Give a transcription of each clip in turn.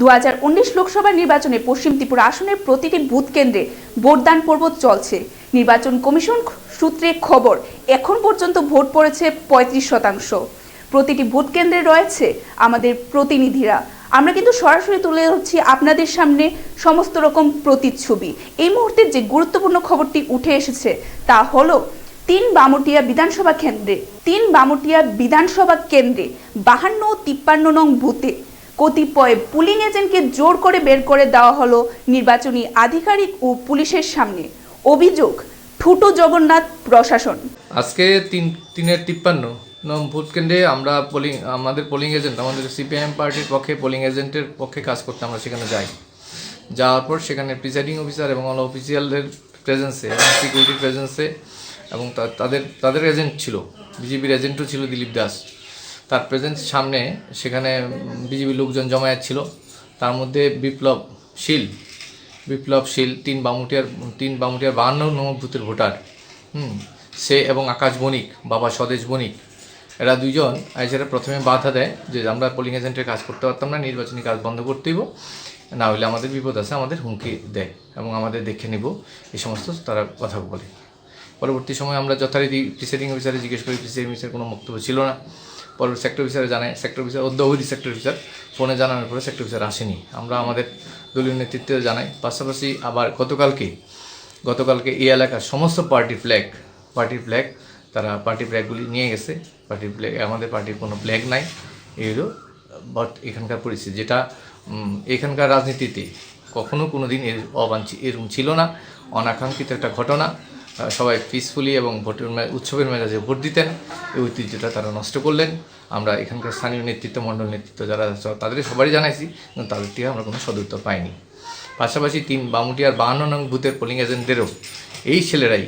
দু লোকসভা নির্বাচনে পশ্চিম ত্রিপুরা আসনের প্রতিটি বুথ কেন্দ্রে ভোটদান পর্ব চলছে। নির্বাচন কমিশন সূত্রে খবর, এখন পর্যন্ত ভোট পড়েছে পঁয়ত্রিশ শতাংশ। প্রতিটি ভোট কেন্দ্রে রয়েছে আমাদের প্রতিনিধিরা। আমরা কিন্তু সরাসরি তুলে ধরছি আপনাদের সামনে সমস্ত রকম প্রতিচ্ছবি। এই মুহূর্তে যে গুরুত্বপূর্ণ খবরটি উঠে এসেছে, তা হলো তিন বামুটিয়া বিধানসভা কেন্দ্রে, তিন বামুটিয়া বিধানসভা কেন্দ্রে বাহান্ন তিপ্পান্ন নং বুথে কতিপয় পুলিং এজেন্টকে জোর করে বের করে দেওয়া হলো নির্বাচনী আধিকারিক ও পুলিশের সামনে। অভিযোগ, ঠুটো জগন্নাথ প্রশাসন। আজকে তিন, তিনের তিপ্পান্ন নম ভোট কেন্দ্রে আমরা পোলিং, আমাদের পোলিং এজেন্ট, আমাদের সিপিআইএম পার্টির পক্ষে পোলিং এজেন্টের পক্ষে কাজ করতে আমরা সেখানে যাই। যাওয়ার পর সেখানে প্রিসাইডিং অফিসার এবং অল অফিসিয়ালদের প্রেজেন্সে এবং সিকিউরিটির প্রেজেন্সে এবং তাদের তাদের এজেন্ট ছিল বিজেপির এজেন্টও ছিল দিলীপ দাস। তার প্রেজেন্স সামনে, সেখানে বিজেপি লোকজন জমায়েত ছিল। তার মধ্যে বিপ্লব শীল বিপ্লব শীল, তিন বামুটিয়ার তিন বামুটিয়ার বাহান্ন নম্বর বুথের ভোটার। হুম, সে এবং আকাশ বণিক, বাবা স্বদেশ বণিক। এরা দুইজন এছাড়া প্রথমে বাধা দেয় যে আমরা পোলিং এজেন্টের কাজ করতে পারতাম না, নির্বাচনী কাজ বন্ধ করতে হইব না হলে আমাদের বিপদ আছে, আমাদের হুমকি দেয় এবং আমাদের দেখে নিব। এই সমস্ত তারা কথা বলে। পরবর্তী সময় আমরা যথারীতি প্রিসাইডিং অফিসারে জিজ্ঞেস করি প্রিসাইডিং অফিসার কোনো বক্তব্য ছিল না। পরে সেক্টর অফিসারে জানায় সেক্টর অফিসার অদ্যাবধি সেক্টর অফিসার ফোনে জানানোর পরে সেক্টর অফিসার আসেনি। আমরা আমাদের দলীয় নেতৃত্বে জানাই। পাশাপাশি আবার গতকালকে গতকালকে এই এলাকার সমস্ত পার্টি ফ্ল্যাগ পার্টির ফ্ল্যাগ তারা পার্টি ফ্ল্যাগগুলি নিয়ে গেছে। পার্টির ফ্ল্যাগ আমাদের পার্টির কোনো ফ্ল্যাগ নাই। এই হলো বাট এখানকার পরিস্থিতি। যেটা এখানকার রাজনীতিতে কখনো কোনো দিন এর অবাঞ্ছি এরকম ছিল না। অনাকাঙ্ক্ষিত একটা ঘটনা। সবাই পিসফুলি এবং ভোটের উৎসবের মেজাজে ভোট দিতেন। এই ঐতিহ্যটা তারা নষ্ট করলেন। আমরা এখানকার স্থানীয় নেতৃত্ব মণ্ডল নেতৃত্ব যারা তাদের সবারই জানাইছি, কিন্তু তাদের থেকে আমরা কোনো সদুত্তর পাইনি। পাশাপাশি তিন বামুটিয়ার বাহান্ন নং বুথের পোলিং এজেন্টদেরও এই ছেলেরাই,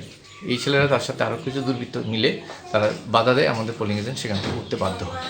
এই ছেলেরা তার সাথে আরও কিছু দুর্বৃত্ত মিলে তারা বাধা দেয়, আমাদের পোলিং এজেন্ট সেখান থেকে উঠতে বাধ্য হয়।